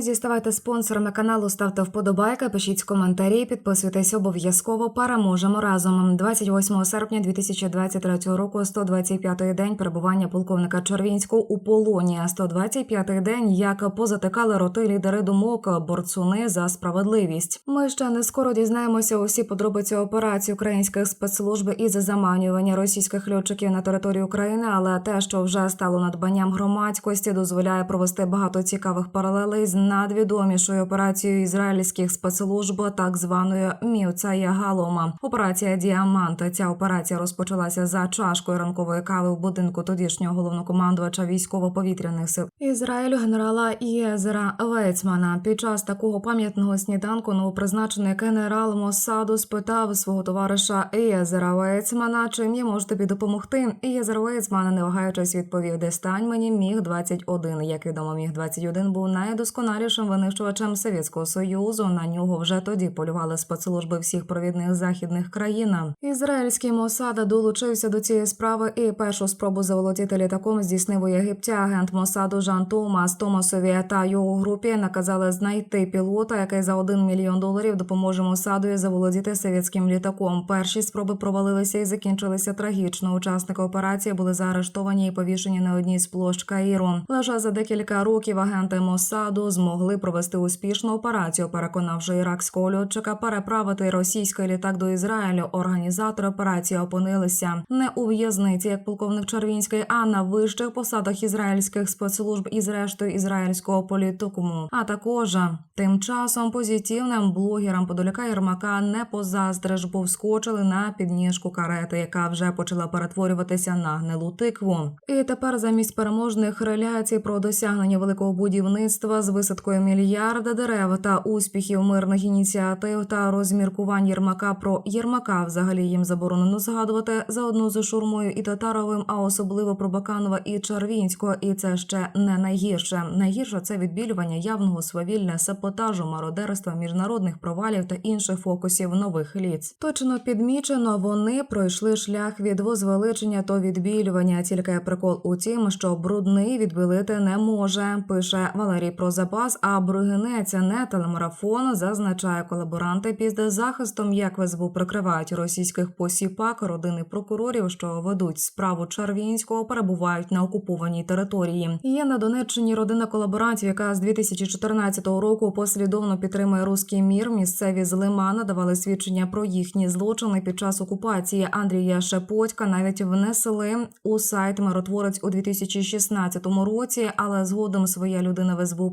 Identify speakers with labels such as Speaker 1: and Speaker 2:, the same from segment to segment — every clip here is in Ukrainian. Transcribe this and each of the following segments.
Speaker 1: Друзі, ставайте спонсорами каналу, ставте вподобайки, пишіть коментарі, підписуйтесь обов'язково. Переможемо разом. 28 серпня 2023 року, 125-й день перебування полковника Червінського у полоні. 125-й день, як позатикали роти лідери думок, борцуни за справедливість. Ми ще не скоро дізнаємося усі подробиці операції українських спецслужб із заманювання російських льотчиків на територію України, але те, що вже стало надбанням громадськості, дозволяє провести багато цікавих паралелей з надвідомішою операцією ізраїльських спецслужб, так званою Міуцая Галома. Операція Діамант. Ця операція розпочалася за чашкою ранкової кави в будинку тодішнього головнокомандувача військово-повітряних сил Ізраїлю генерала Єзера Вейцмана. Під час такого пам'ятного сніданку новопризначений генерал Моссаду спитав свого товариша Єзера Вейцмана, чим їй може тобі допомогти. Єзер Вейцман, не вагаючись, відповів, де стань мені міг 21 Як відомо, міг 21 був найдосконалішим винищувачем Совєтського Союзу. На нього вже тоді полювали спецслужби всіх провідних західних країн. Ізраїльський Мосада долучився до цієї справи і першу спробу заволодіти літаком здійснив у Єгипті агент Мосаду Жан Томас Томасові та його групі наказали знайти пілота, який за 1 мільйон доларів допоможе Мосаду заволодіти совєтським літаком. Перші спроби провалилися і закінчилися трагічно. Учасники операції були заарештовані і повішені на одній з площ Каїру. Лише за декілька років агенти Мосаду змогли провести успішну операцію, переконавши іракського льотчика переправити російський літак до Ізраїлю. Організатори операції опинилися не у в'язниці, як полковник Червінський, а на вищих посадах ізраїльських спецслужб і зрештою ізраїльського політикуму. А також тим часом позитивним блогерам Подоляка Єрмака не позаздриш, бо вскочили на підніжку карети, яка вже почала перетворюватися на гнилу тикву. І тепер замість переможних реляцій про досягнення великого будівництва з висадкою мільярда дерев та успіхів мирних ініціатив та розміркувань Єрмака про Єрмака взагалі їм заборонено згадувати заодно з Шурмою і Татаровим, а особливо про Баканова і Чарвінського. І це ще не найгірше. Найгірше це відбілювання явного свавілля, саботажу, мародерства, міжнародних провалів та інших фокусів нових ліц. Точно підмічено, вони пройшли шлях від возвеличення до відбілювання. Тільки прикол у тім, що брудний відбілити не може. Пише Валерій про запас. А Бригинець не телемарафон зазначає колаборанти під захистом, як в прикривають російських посіпак, родини прокурорів, що ведуть справу Чарвінського, перебувають на окупованій території. Є на Донеччині родина колаборантів, яка з 2014 року послідовно підтримує руський мір. Місцеві з Лимана давали свідчення про їхні злочини під час окупації. Андрія Шепотька навіть внесли у сайт миротворець у 2016 році, але згодом своя людина в СБУ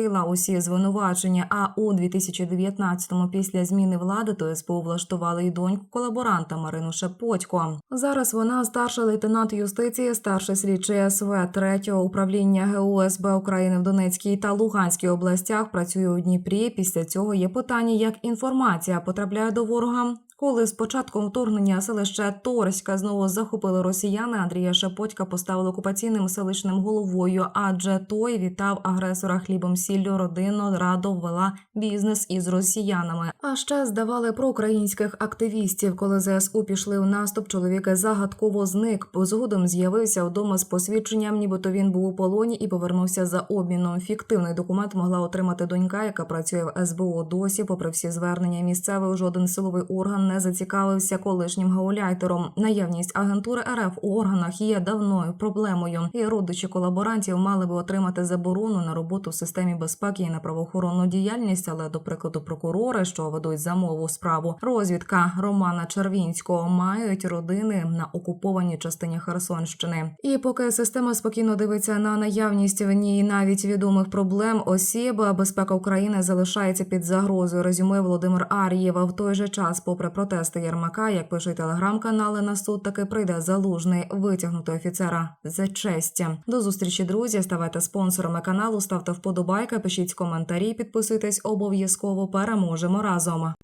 Speaker 1: перекрила усі звинувачення. А у 2019-му після зміни влади то СБУ влаштували й доньку колаборанта Марину Шепотько. Зараз вона старший лейтенант юстиції, старший слідчий СВ 3-го управління ГУ СБ України в Донецькій та Луганській областях. Працює у Дніпрі. Після цього є питання, як інформація потрапляє до ворога. Коли з початком вторгнення селище Торська знову захопили росіяни, Андрія Шепотька поставили окупаційним селищним головою, адже той вітав агресора хлібом сіллю, родину радо вела бізнес із росіянами. А ще здавали про українських активістів. Коли ЗСУ пішли в наступ, чоловік загадково зник. Згодом з'явився вдома з посвідченням, нібито він був у полоні і повернувся за обміном. Фіктивний документ могла отримати донька, яка працює в СБУ досі. Попри всі звернення місцевих, жоден силовий орган не зацікавився колишнім гауляйтером. Наявність агентури РФ у органах є давною проблемою, і родичі колаборантів мали би отримати заборону на роботу в системі безпеки і на правоохоронну діяльність. Але до прикладу, прокурори, що ведуть замову справу, розвідка Романа Червінського мають родини на окупованій частині Херсонщини. І поки система спокійно дивиться на наявність в ній навіть відомих проблем осіб, безпека України залишається під загрозою. Резюме Володимир Ар'єва в той же час, попри протести Єрмака, як пише телеграм-канали на суд, таки прийде залужний витягнути офіцера за честь. До зустрічі, друзі. Ставайте спонсорами каналу, ставте вподобайки, пишіть коментарі, підписуйтесь обов'язково. Переможемо разом.